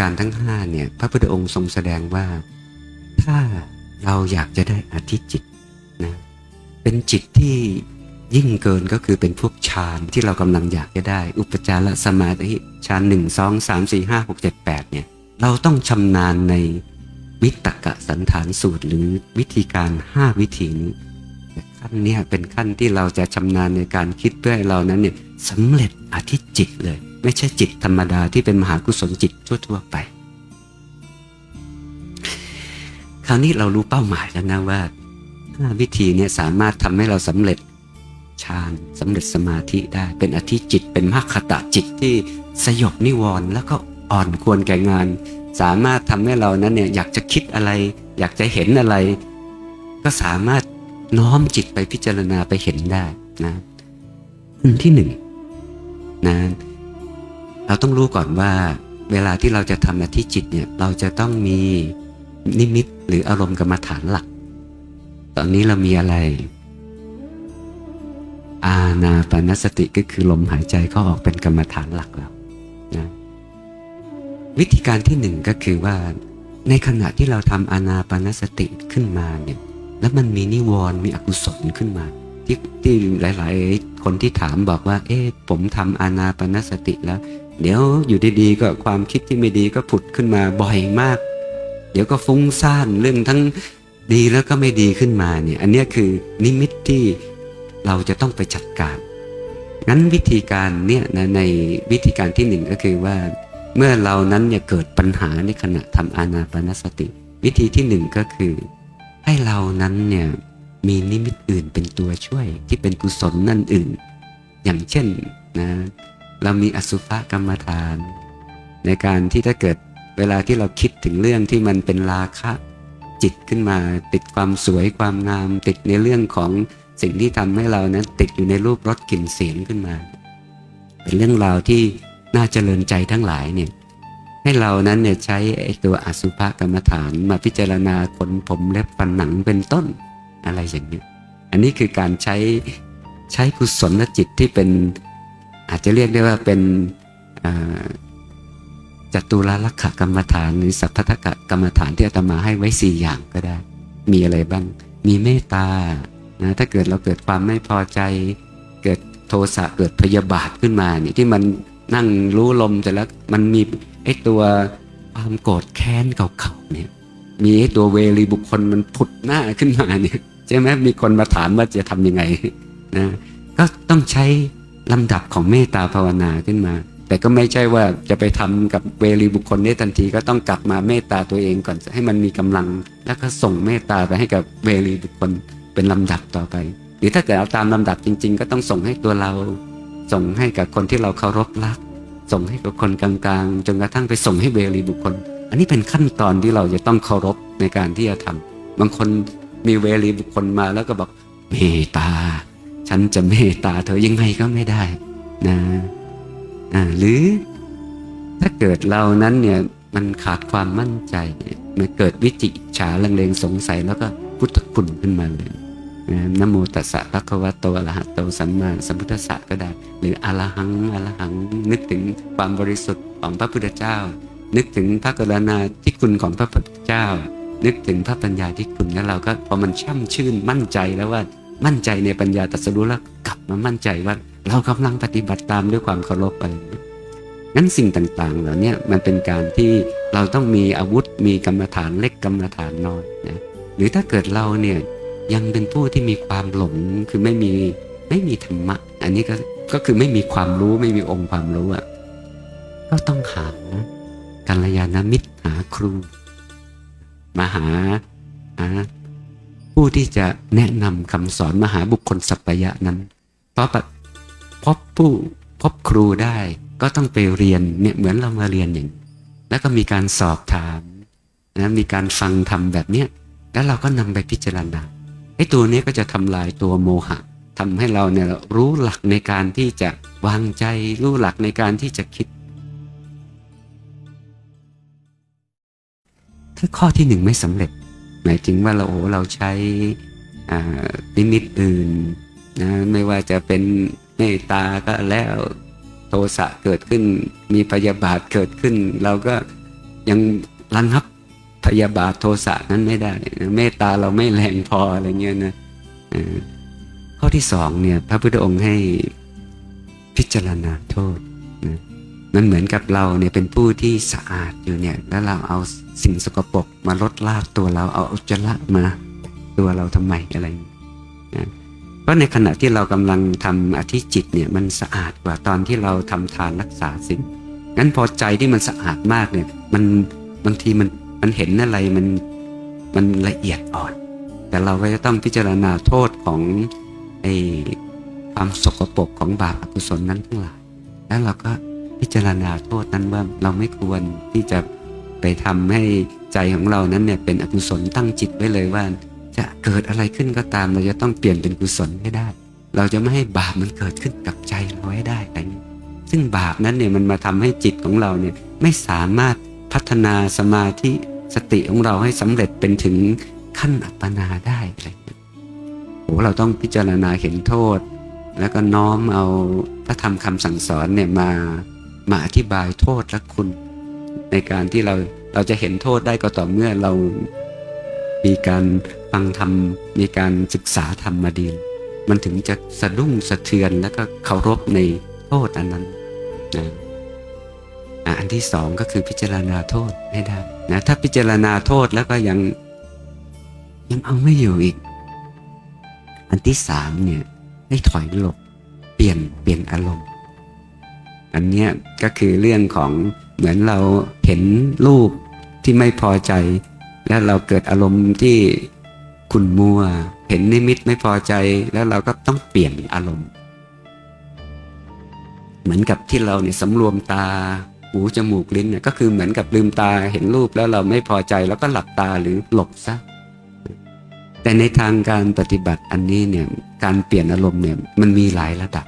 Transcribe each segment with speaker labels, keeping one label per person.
Speaker 1: การทั้งห้าเนี่ยพระพุทธองค์ทรงแสดงว่า ถ้าเราอยากจะได้อธิจิตนะเป็นจิตที่ยิ่งเกินก็คือเป็นพวกฌานที่เรากำลังอยากจะได้ อุปจารสมาธิฌานหนึ่งสองสามสี่ห้าหกเจ็ดแปดเนี่ยเราต้องชำนาญในวิตกะสันฐานสูตรหรือวิธีการห้าวิธีนี้แต่ขั้นเนี้ยเป็นขั้นที่เราจะชำนาญในการคิดเพื่อให้เรานั้นเนี่ยสำเร็จอธิจิตเลย ไม่ใช่จิตธรรมดาที่เป็นมหากุศลจิตทั่วๆไป คราวนี้เรารู้เป้าหมายแล้วนะว่าวิธีเนี่ยสามารถทำให้เราสำเร็จฌานสำเร็จสมาธิได้ เป็นอธิจิตเป็นมรรคตะจิตที่สยบนิวรณ์แล้วก็อ่อนควรแก่งาน สามารถทำให้เรานั้นเนี่ยอยากจะคิดอะไร อยากจะเห็นอะไร ก็สามารถน้อมจิตไปพิจารณาไปเห็นได้นะอันที่หนึ่งนะ เราต้องรู้ก่อนว่า เวลาที่เราจะทำอธิจิตเนี่ยเราจะต้องมีนิมิตหรืออารมณ์กรรมฐานหลัก ตอนนี้เรามีอะไร อาณาปานสติก็คือลมหายใจเข้าออกเป็นกรรมฐานหลักแล้วนะวิธีการที่หนึ่งก็คือว่า ในขณะที่เราทำอาณาปานสติขึ้นมาเนี่ยแล้วมันมีนิวรณ์มีอกุศลขึ้นมา ที่ที่หลาย ๆ คนที่ถามบอกว่า เอ๊ะผมทำอาณาปานสติแล้ว เดี๋ยวอยู่ดีๆก็ความคิดที่ไม่ดีก็ผุดขึ้นมาบ่อยมาก เดี๋ยวก็ฟุ้งซ่านเรื่องทั้งดีแล้วก็ไม่ดีขึ้นมาเนี่ยอันนี้คือนิมิตที่เราจะต้องไปจัดการ งั้นวิธีการเนี่ยนะในวิธีการที่หนึ่งก็คือว่า เมื่อเรานั้นเนี่ยเกิดปัญหาในขณะทำอานาปานสติ วิธีที่หนึ่งก็คือ ให้เรานั้นเนี่ยมีนิมิตอื่นเป็นตัวช่วยที่เป็นกุศลนั่นอื่น อย่างเช่นนะ เรามีอสุภกรรมฐาน ในการที่ถ้าเกิดเวลาที่เราคิดถึงเรื่องที่มันเป็นราคะจิตขึ้นมา ติดความสวยความงาม ติดในเรื่องของสิ่งที่ทำให้เรานั้นติดอยู่ในรูปรสกลิ่นเสียงขึ้นมา เป็นเรื่องราวที่น่าเจริญใจทั้งหลายเนี่ยให้เรานั้นเนี่ยใช้ไอ้ตัวอสุภกรรมฐานมาพิจารณาขนผมเล็บฟันหนังเป็นต้นอะไรอย่างนี้ อันนี้คือการใช้ใช้กุศลจิตที่เป็น อาจจะเรียกได้ว่าเป็นจตุรลักขกรรมฐานหรือสัพพทกะกรรมฐานที่อาตมาให้ไว้สี่อย่างก็ได้ มีอะไรบ้าง มีเมตตานะถ้าเกิดเราเกิดความไม่พอใจ เกิดโทสะเกิดพยาบาทขึ้นมาเนี่ยที่มันนั่งรู้ลมแต่แล้วมันมีไอ้ตัวความโกรธแค้นเก่าๆเนี่ย มีไอ้ตัวเวรีบุคคลมันผุดหน้าขึ้นมาเนี่ยใช่ไหมมีคนมาถามว่าจะทำยังไงนะก็ต้องใช้ ลำดับของเมตตาภาวนาขึ้นมา แต่ก็ไม่ใช่ว่าจะไปทำกับเวรีบุคคลนี้ทันทีก็ต้องกลับมาเมตตาตัวเองก่อนให้มันมีกำลัง แล้วก็ส่งเมตตาไปให้กับเวรีบุคคลเป็นลำดับต่อไป หรือถ้าเกิดเอาตามลำดับจริง ๆ ก็ต้องส่งให้ตัวเรา ส่งให้กับคนที่เราเคารพรัก ส่งให้กับคนกลางๆจนกระทั่งไปส่งให้เวรีบุคคล อันนี้เป็นขั้นตอนที่เราจะต้องเคารพในการที่จะทำบางคนมีเวรีบุคคลมาแล้วก็บอกเมตตา ฉันจะเมตตาเธอยังไงก็ไม่ได้นะอ่าหรือถ้าเกิดเรานั้นเนี่ยมันขาดความมั่นใจเนี่ยมันเกิดวิจิฉาลังเลงสงสัยแล้วก็พุทธคุณขึ้นมาเลยนะนโมตัสสะภะคะวะโตอะระหะโตสัมมาสัมพุทธัสสะก็ได้ หรืออรหังอรหังนึกถึงความบริสุทธิ์ของพระพุทธเจ้า นึกถึงพระกรณาธิคุณของพระพุทธเจ้า นึกถึงพระปัญญาธิคุณแล้วเราก็พอมันช่ำชื่นมั่นใจแล้วว่า มั่นใจในปัญญาตรัสรู้แล้วกลับมามั่นใจว่าเรากำลังปฏิบัติตามด้วยความเคารพไปงั้นสิ่งต่างๆ เหล่านี้มันเป็นการที่เราต้องมีอาวุธมีกรรมฐานเล็กกรรมฐานน้อยนะหรือถ้าเกิดเราเนี่ยยังเป็นผู้ที่มีความหลงคือไม่มีไม่มีธรรมะ อันนี้ก็ก็คือไม่มีความรู้ไม่มีองค์ความรู้อะก็ต้องหากัลยาณมิตรหาครู มาหาหา ผู้ที่จะแนะนำคำสอนมาหาบุคคลสัพพยะนั้น เพราะแบบพบผู้พบครูได้ก็ต้องไปเรียนเนี่ยเหมือนเรามาเรียนอย่าง แล้วก็มีการสอบถามนะมีการฟังทำแบบเนี้ยแล้วเราก็นำไปพิจารณาไอ้ตัวเนี้ยก็จะทำลายตัวโมหะทำให้เราเนี่ยรู้หลักในการที่จะวางใจรู้หลักในการที่จะคิดถ้าข้อที่หนึ่งไม่สำเร็จ หมายถึงว่าเราโอ้โหเราใช้อ่านิมิตอื่นนะไม่ว่าจะเป็นเมตตาก็แล้วโทสะเกิดขึ้น มีพยาบาทเกิดขึ้น เราก็ยังระงับพยาบาทโทสะนั้นไม่ได้นะเมตตาเราไม่แรงพออะไรเงี้ยนะข้อที่สองเนี่ยพระพุทธองค์ให้พิจารณาโทษ มันเหมือนกับเราเนี่ยเป็นผู้ที่สะอาดอยู่เนี่ยแล้วเราเอาสิ่งสกปรกมาลดลากตัวเราเอาอุจจาระมาตัวเราทำไมอะไรเงี้ยนะเพราะในขณะที่เรากำลังทำอธิจิตเนี่ยมันสะอาดกว่าตอนที่เราทำทานรักษาศีลงั้นพอใจที่มันสะอาดมากเนี่ยมันบางทีมันมันเห็นอะไรมันมันละเอียดอ่อน แต่เราก็จะต้องพิจารณาโทษของไอความสกปรกของบาปอกุศลนั้นทั้งหลายแล้วเราก็ พิจารณาโทษนั้นว่าเราไม่ควรที่จะไปทำให้ใจของเรานั้นเนี่ยเป็นอกุศลตั้งจิตไว้เลยว่า จะเกิดอะไรขึ้นก็ตาม เราจะต้องเปลี่ยนเป็นกุศลให้ได้ เราจะไม่ให้บาปมันเกิดขึ้นกับใจเราให้ได้อะไรนี้ซึ่งบาปนั้นเนี่ยมันมาทำให้จิตของเราเนี่ยไม่สามารถพัฒนาสมาธิสติของเราให้สำเร็จเป็นถึงขั้นอัปปนาได้อะไรอย่างนี้โอ้เราต้องพิจารณาเห็นโทษ แล้วก็น้อมเอาพระธรรมคำสั่งสอนเนี่ยมา มาอธิบายโทษและคุณ ในการที่เราเราจะเห็นโทษได้ก็ต่อเมื่อเรามีการฟังธรรม มีการศึกษาธรรมมาดี มันถึงจะสะดุ้งสะเทือนแล้วก็เคารพในโทษอันนั้นนะอันที่สองก็คือพิจารณาโทษให้ได้นะถ้าพิจารณาโทษแล้วก็ยังยังเอาไม่อยู่อีก อันที่สามเนี่ยให้ถอยหลบ เปลี่ยนเปลี่ยนอารมณ์ อันนี้ก็คือเรื่องของเหมือนเราเห็นรูปที่ไม่พอใจ แล้วเราเกิดอารมณ์ที่ขุ่นมัว เห็นนิมิตไม่พอใจ แล้วเราก็ต้องเปลี่ยนอารมณ์ เหมือนกับที่เราเนี่ยสำรวมตาหูจมูกลิ้นเนี่ยก็คือเหมือนกับลืมตาเห็นรูปแล้วเราไม่พอใจแล้วก็หลับตาหรือหลบซะแต่ในทางการปฏิบัติอันนี้เนี่ยการเปลี่ยนอารมณ์เนี่ยมันมีหลายระดับ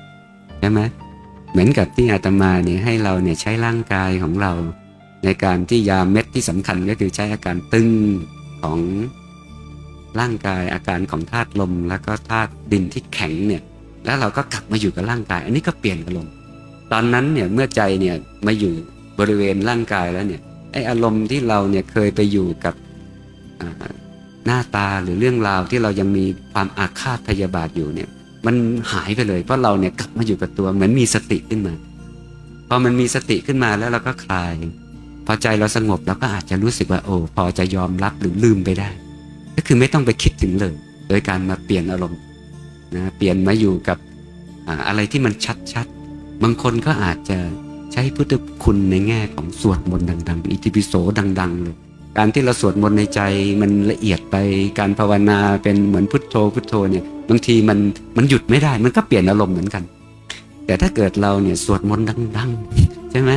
Speaker 1: ใช่ไหม เหมือนกับที่อาตมาเนี่ยให้เราเนี่ยใช้ร่างกายของเรา ในการที่ยาเม็ดที่สำคัญก็คือใช้อาการตึงของร่างกายอาการของธาตุลม แล้วก็ธาตุดินที่แข็งเนี่ยแล้วเราก็กลับมาอยู่กับร่างกาย อันนี้ก็เปลี่ยนอารมณ์ตอนนั้นเนี่ยเมื่อใจเนี่ยมาอยู่บริเวณร่างกายแล้วเนี่ยไออารมณ์ที่เราเนี่ยเคยไปอยู่กับหน้าตาหรือเรื่องราวที่เรายังมีความอาฆาตพยาบาทอยู่เนี่ย มันหายไปเลย เพราะเราเนี่ยกลับมาอยู่กับตัวเหมือนมีสติขึ้นมาพอมันมีสติขึ้นมาแล้วเราก็คลาย พอใจเราสงบเราก็อาจจะรู้สึกว่าโอ้พอจะยอมรับหรือลืมไปได้ ก็คือไม่ต้องไปคิดถึงเลย โดยการมาเปลี่ยนอารมณ์นะเปลี่ยนมาอยู่กับอะไรที่มันชัดๆบางคนก็อาจจะใช้พุทธคุณในแง่ของสวดมนต์ดัง ๆ อิติปิโสดัง ๆ เลย การที่เราสวดมนต์ในใจมันละเอียดไปการภาวนาเป็นเหมือนพุทโธพุทโธเนี่ยบางทีมันมันหยุดไม่ได้มันก็เปลี่ยนอารมณ์เหมือนกัน แต่ถ้าเกิดเราเนี่ยสวดมนต์ดังๆใช่ไหม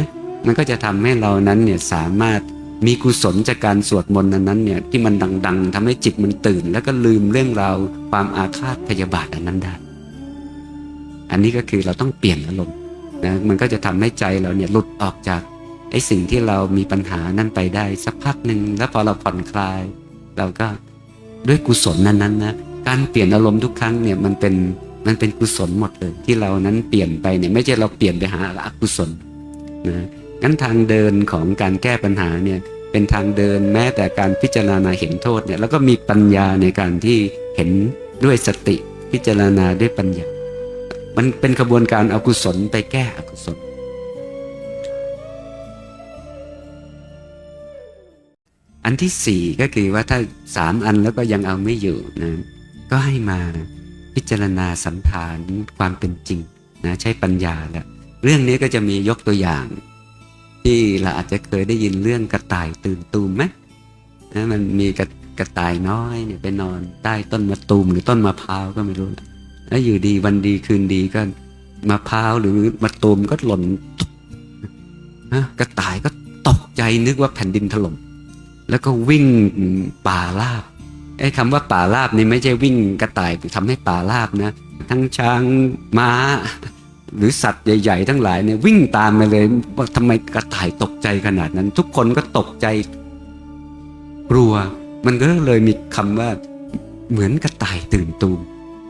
Speaker 1: มันก็จะทำให้เรานั้นเนี่ยสามารถมีกุศลจากการสวดมนต์นั้นเนี่ยที่มันดัง ๆทำให้จิตมันตื่น แล้วก็ลืมเรื่องราวความอาฆาตพยาบาทอันนั้นได้ อันนี้ก็คือเราต้องเปลี่ยนอารมณ์นะมันก็จะทำให้ใจเราเนี่ยหลุดออกจาก ไอ้สิ่งที่เรามีปัญหานั่นไปได้ สักพักหนึ่งแล้วพอเราผ่อนคลาย เราก็ด้วยกุศลนั้นๆนะการเปลี่ยนอารมณ์ทุกครั้งเนี่ยมันเป็นมันเป็นกุศลหมดเลย ที่เรานั้นเปลี่ยนไปเนี่ยไม่ใช่เราเปลี่ยนไปหาอกุศลนะงั้นทางเดินของการแก้ปัญหาเนี่ยเป็นทางเดินแม้แต่การพิจารณาเห็นโทษเนี่ยแล้วก็มีปัญญาในการที่เห็นด้วยสติพิจารณาด้วยปัญญา มันเป็นกระบวนการอากุศลไปแก้อกุศล อันที่สี่ก็คือว่าถ้าสามอันแล้วก็ยังเอาไม่อยู่นะก็ให้มาพิจารณาสันฐานความเป็นจริงนะใช้ปัญญาแล้วเรื่องนี้ก็จะมียกตัวอย่าง ที่เราอาจจะเคยได้ยินเรื่องกระต่ายตื่นตูมไหมนะมันมีกระกระต่ายน้อยเนี่ยไปนอนใต้ต้นมะตูมหรือต้นมะพร้าวก็ไม่รู้แล้วอยู่ดีวันดีคืนดีก็มะพร้าวหรือมะตูมก็หล่นนะกระต่ายก็ตกใจนึกว่าแผ่นดินถล่ม แล้วก็วิ่งป่าราบไอ้คำว่าป่าราบนี่ไม่ใช่วิ่งกระต่ายทำให้ป่าราบนะ ทั้งช้างม้า หรือสัตว์ใหญ่ ๆ ทั้งหลายเนี่ยวิ่งตามมาเลยว่าทำไมกระต่ายตกใจขนาดนั้น ทุกคนก็ตกใจกลัว มันก็เลยมีคำว่าเหมือนกระต่ายตื่นตูม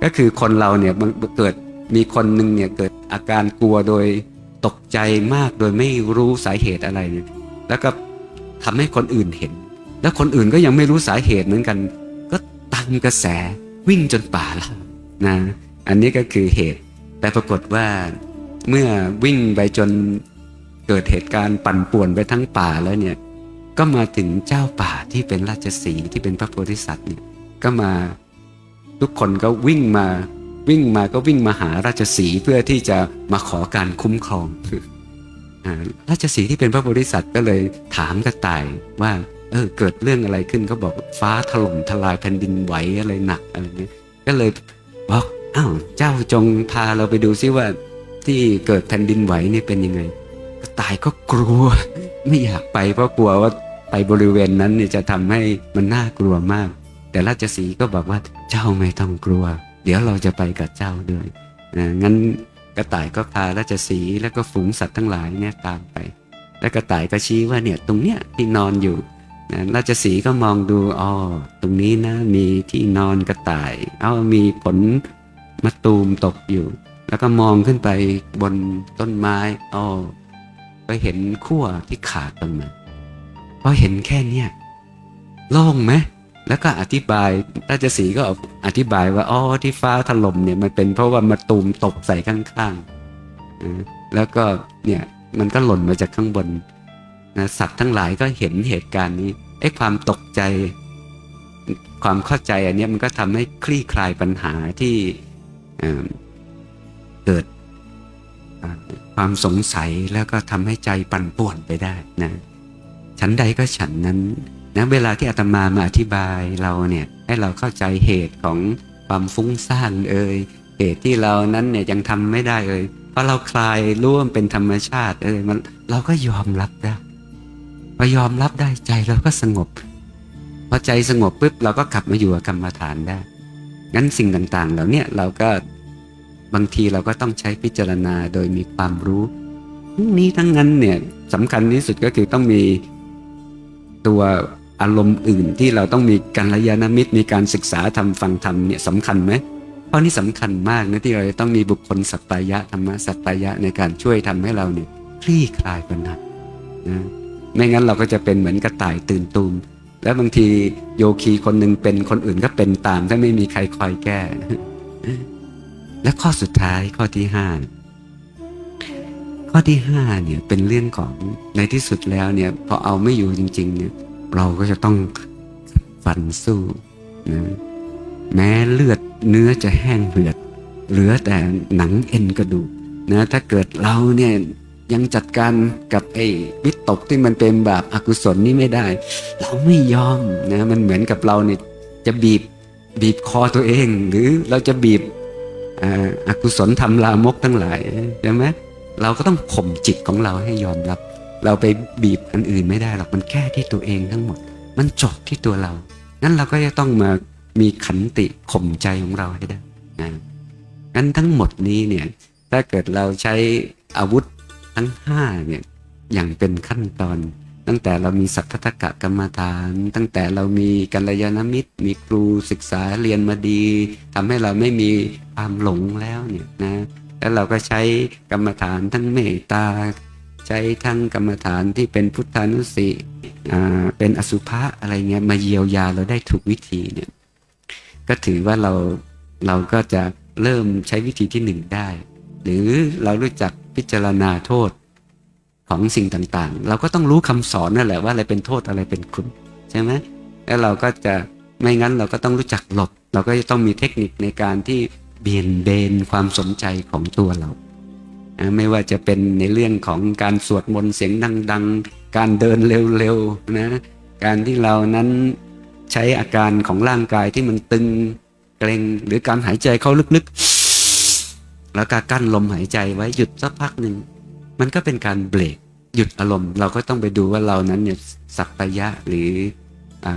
Speaker 1: ก็คือคนเราเนี่ยมันเกิดมีคนหนึ่งเนี่ยเกิดอาการกลัวโดยตกใจมากโดยไม่รู้สาเหตุอะไรเนี่ยแล้วก็ทำให้คนอื่นเห็น แล้วคนอื่นก็ยังไม่รู้สาเหตุเหมือนกัน ก็ตามกระแสวิ่งจนป่าละนะอันนี้ก็คือเหตุ แต่ปรากฏว่าเมื่อวิ่งไปจนเกิดเหตุการณ์ปั่นป่วนไปทั้งป่าแล้วเนี่ยก็มาถึงเจ้าป่าที่เป็นราชสีห์ที่เป็นพระโพธิสัตว์เนี่ยก็มาทุกคนก็วิ่งมาวิ่งมาก็วิ่งมาหาราชสีห์เพื่อที่จะมาขอการคุ้มครองราชสีห์ที่เป็นพระโพธิสัตว์ก็เลยถามกระต่ายว่า เออเกิดเรื่องอะไรขึ้นเขาบอกฟ้าถล่มทลายแผ่นดินไหวอะไรหนักอะไรเงี้ยก็เลยบอกอ้าวเจ้าจงพาเราไปดูซิว่าที่เกิดแผ่นดินไหวนี่เป็นยังไงกระต่ายก็กลัว ไม่อยากไปเพราะกลัวว่าไปบริเวณนั้นเนี่ยจะทำให้มันน่ากลัวมาก แต่ราชสีห์ก็บอกว่าเจ้าไม่ต้องกลัว เดี๋ยวเราจะไปกับเจ้าด้วยนะงั้นกระต่ายก็พาราชสีห์แล้วก็ฝูงสัตว์ทั้งหลายเนี่ยตามไป แล้วกระต่ายก็ชี้ว่าเนี่ยตรงเนี้ยที่นอนอยู่ นะราชสีก็มองดูอ๋อตรงนี้นะมีที่นอนกระต่าย เอามีผลมะตูมตกอยู่ แล้วก็มองขึ้นไปบนต้นไม้อ๋อไปเห็นขั้วที่ขาดตรงนั้นพอเห็นแค่เนี้ยโล่งไหมแล้วก็อธิบายราชสีก็อธิบายว่าอ๋อที่ฟ้าถล่มเนี่ยมันเป็นเพราะว่ามาตูมตกใส่ข้างๆแล้วก็เนี่ยมันก็หล่นมาจากข้างบนนะสัตว์ทั้งหลายก็เห็นเหตุการณ์นี้ ไอ้ความตกใจ ความเข้าใจอันนี้มันก็ทำให้คลี่คลายปัญหาที่เกิดความสงสัยแล้วก็ทำให้ใจปั่นป่วนไปได้นะฉันใดก็ฉันนั้นนะเวลาที่อาตมามาอธิบายเราเนี่ยให้เราเข้าใจเหตุของความฟุ้งซ่านเอ่ยเหตุที่เรานั้นเนี่ยยังทำไม่ได้เอ่ยพอเราคลายร่วมเป็นธรรมชาติเอ่ยมันเราก็ยอมรับได้ พอยอมรับได้ใจเราก็สงบพอใจสงบปุ๊บเราก็กลับมาอยู่กับกรรมฐานได้งั้นสิ่งต่างๆเหล่านี้เราก็บางทีเราก็ต้องใช้พิจารณาโดยมีความรู้ทั้งนี้ทั้งนั้นเนี่ยสำคัญที่สุดก็คือต้องมีตัวอารมณ์อื่นที่เราต้องมีกัลยาณมิตรมีการศึกษาทำฟังธรรมเนี่ยสำคัญไหมเพราะนี่สำคัญมากนะที่เราต้องมีบุคคลสัตตายะธรรมะสัตตายะในการช่วยทำให้เราเนี่ยคลี่คลายปัญหานะ ไม่งั้นเราก็จะเป็นเหมือนกระต่ายตื่นตูม แล้วบางทีโยคีคนหนึ่งเป็นคนอื่นก็เป็นตาม ถ้าไม่มีใครคอยแก้ และข้อสุดท้ายข้อที่ห้าข้อที่ห้าเนี่ยเป็นเรื่องของในที่สุดแล้วเนี่ยพอเอาไม่อยู่จริง ๆ เนี่ย เราก็จะต้องฟันสู้นะแม้เลือดเนื้อจะแห้งเหือด เหลือแต่หนังเอ็นกระดูกนะถ้าเกิดเราเนี่ย ยังจัดการกับไอ้วิตกที่มันเป็นแบบอกุศลนี่ไม่ได้ เราไม่ยอมนะมันเหมือนกับเราเนี่ยจะบีบบีบคอตัวเอง หรือเราจะบีบอากุศลทำลามกทั้งหลายใช่ไหมเราก็ต้องข่มจิตของเราให้ยอมรับ เราไปบีบอันอื่นไม่ได้หรอกมันแค่ที่ตัวเองทั้งหมด มันจบที่ตัวเรางั้นเราก็จะต้องมามีขันติข่มใจของเราให้ได้นะงั้นทั้งหมดนี้เนี่ยถ้าเกิดเราใช้อาวุธ ทั้งห้าเนี่ยอย่างเป็นขั้นตอน ตั้งแต่เรามีสัพพทกะกรรมฐาน ตั้งแต่เรามีกัลยาณมิตร มีครูศึกษาเรียนมาดีทำให้เราไม่มีความหลงแล้วเนี่ยนะแล้วเราก็ใช้กรรมฐานทั้งเมตตาใช้ทั้งกรรมฐานที่เป็นพุทธานุสติอ่าเป็นอสุภะอะไรเงี้ยมาเยียวยาเราได้ถูกวิธีเนี่ยก็ถือว่าเราเราก็จะเริ่มใช้วิธีที่หนึ่งได้ หรือเรารู้จัก พิจารณาโทษของสิ่งต่างๆ เราก็ต้องรู้คำสอนนั่นแหละว่าอะไรเป็นโทษอะไรเป็นคุณใช่ไหมแล้วเราก็จะไม่งั้นเราก็ต้องรู้จักหลบ เราก็จะต้องมีเทคนิคในการที่เบี่ยนเบนความสนใจของตัวเราอ่าไม่ว่าจะเป็นในเรื่องของการสวดมนต์เสียงดัง ๆ การเดินเร็วๆนะการที่เรานั้นใช้อาการของร่างกายที่มันตึงเกร็งหรือการหายใจเข้าลึกๆ แล้วก็กั้นลมหายใจไว้หยุดสักพักหนึ่งมันก็เป็นการเบรกหยุดอารมณ์ เราก็ต้องไปดูว่าเรานั้นเนี่ยสักปายะหรืออ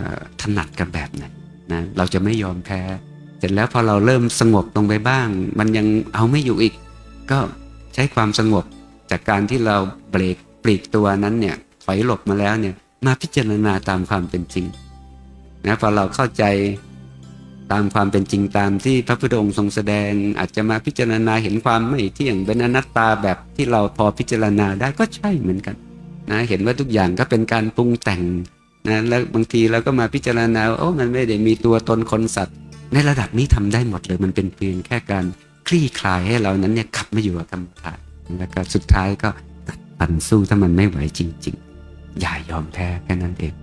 Speaker 1: ถนัดกับแบบไหนนะเราจะไม่ยอมแพ้ เสร็จแล้วพอเราเริ่มสงบลงไปบ้าง มันยังเอาไม่อยู่อีก ก็ใช้ความสงบจากการที่เราเบรกปลีกตัวนั้นเนี่ยถอยหลบมาแล้วเนี่ยมาพิจารณาตามความเป็นจริงนะพอเราเข้าใจ ตามความเป็นจริงตามที่พระพุทธองค์ทรงแสดง อาจจะมาพิจารณาเห็นความไม่เที่ยงเป็นอนัตตาแบบที่เราพอพิจารณาได้ก็ใช่เหมือนกันนะเห็นว่าทุกอย่างก็เป็นการปรุงแต่งนะแล้วบางทีเราก็มาพิจารณาโอ้มันไม่ได้มีตัวตนคนสัตว์ ในระดับนี้ทำได้หมดเลย มันเป็นเพียงแค่การคลี่คลายให้เรานั้นเนี่ยขับมาอยู่กับกรรมฐานแล้วก็สุดท้ายก็กัดฟันสู้ถ้ามันไม่ไหวจริง ๆ อย่ายอมแพ้แค่นั้นเอง